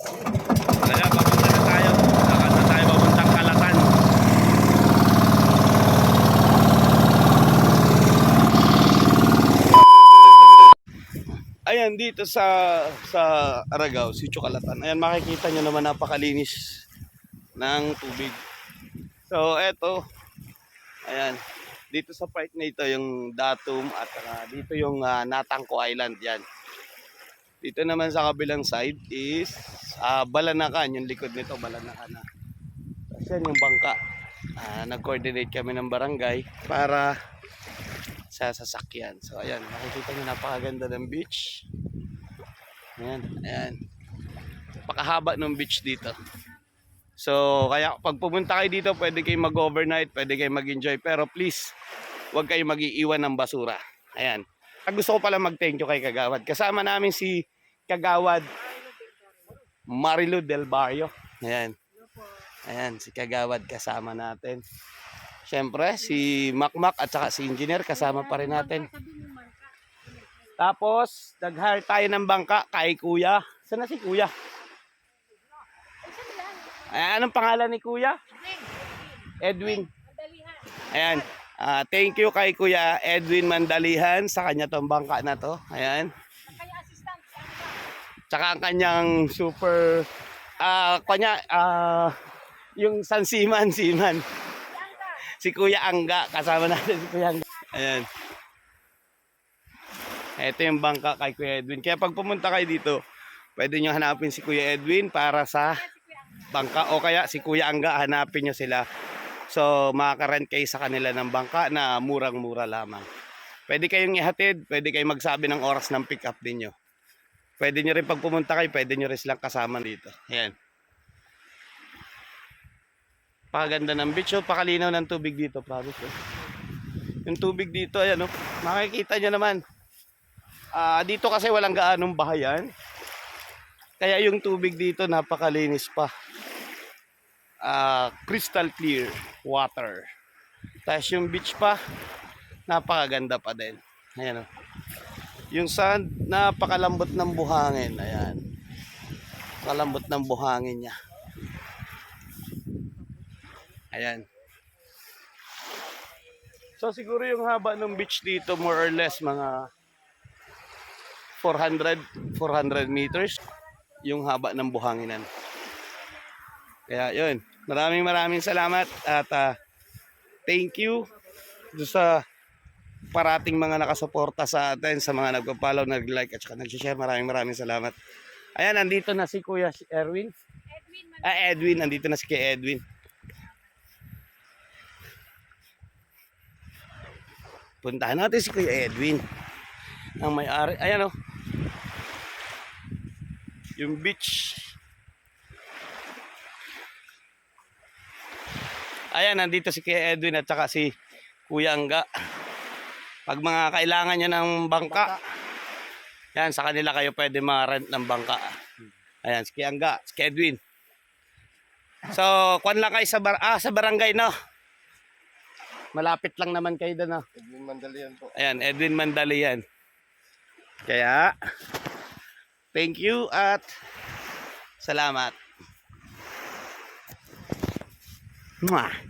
Kaya papunta na tayo. Lakad na tayo papuntang Kalatan. Ayan, dito sa sa Aragao, si Kalatan. Ayan, makikita nyo naman napakalinis ng tubig. So, eto. Ayan. Dito sa part na ito, yung Datum at ah, dito yung ah, Natangko Island. Yan. Dito naman sa kabilang side is ah, Balanakan. Yung likod nito, Balanakan na. Tapos yung bangka. Ah, nag-coordinate kami ng barangay para sa sasakyan. So ayan, makikita nyo napakaganda ng beach. Ayan, ayan. Napakahaba ng beach dito. So kaya pag pumunta kayo dito, pwede kayo mag-overnight, pwede kayo mag-enjoy. Pero please, huwag kayo mag-iiwan ng basura. Ayan. Ah, Gusto ko pala mag-thank you kay Kagawad. Kasama namin si Kagawad Marilu Del Barrio. Ayan. Ayan, si Kagawad kasama natin. Siyempre, si Makmak at saka si Engineer kasama pa rin natin. Tapos, nag-hire tayo ng bangka kay Kuya. Saan na si Kuya? Ayan, anong pangalan ni Kuya? Edwin. Ayan. Ah, thank you kay Kuya Edwin Mandalihan sa kanya tong bangka na to. Ayan. Tsaka ang kanyang super ah kanya ah yung San Siman Siman. Si Kuya Angga kasama natin si Kuya Angga. Ayan. Ito yung bangka kay Kuya Edwin. Kaya pag pumunta kayo dito, pwede nyo hanapin si Kuya Edwin para sa bangka o kaya si Kuya Angga hanapin nyo sila. So makaka-rent kayo sa kanila ng bangka na murang-mura lamang. Pwede kayong ihatid, pwede kayong magsabi ng oras ng pick up ninyo. Pwede nyo rin pag pumunta kayo, pwede nyo rin silang kasama dito. Ayan. Pakaganda ng beach, oh. pakalinaw ng tubig dito, promise. Oh. Yung tubig dito, ayan, oh. makikita nyo naman. Ah, dito kasi walang gaanong bahayan. Kaya yung tubig dito napakalinis pa. Ah, crystal clear water. Tapos yung beach pa, napakaganda pa din. Ayan, oh. Yung sand, napakalambot ng buhangin. Ayan. Kalambot ng buhangin niya. Ayan. So siguro yung haba ng beach dito more or less mga 400 400 meters yung haba ng buhanginan. Kaya yun, maraming maraming salamat at ah, thank you do sa parating mga nakasuporta sa atin, sa mga nagpa-follow, nag-like at saka nag-share. Maraming maraming salamat. Ayan, nandito na si Kuya Erwin. Ah, Edwin, nandito na si Kuya Edwin. Puntahan natin si Kuya Edwin. Ang may-ari. Ayan oh. Yung beach. Ayan, nandito si Kuya Edwin at saka si Kuya Angga. Pag mga kailangan niya ng bangka, yan, sa kanila kayo pwede ma-rent ng bangka. Ayan, si Kuya Angga, si Kuya Edwin. So, kwan lang kayo sa, bar ah, sa barangay, no? Malapit lang naman kayo doon, no? Edwin Mandalian po. Ayan, Edwin Mandalian. Kaya, thank you at salamat. Mwah.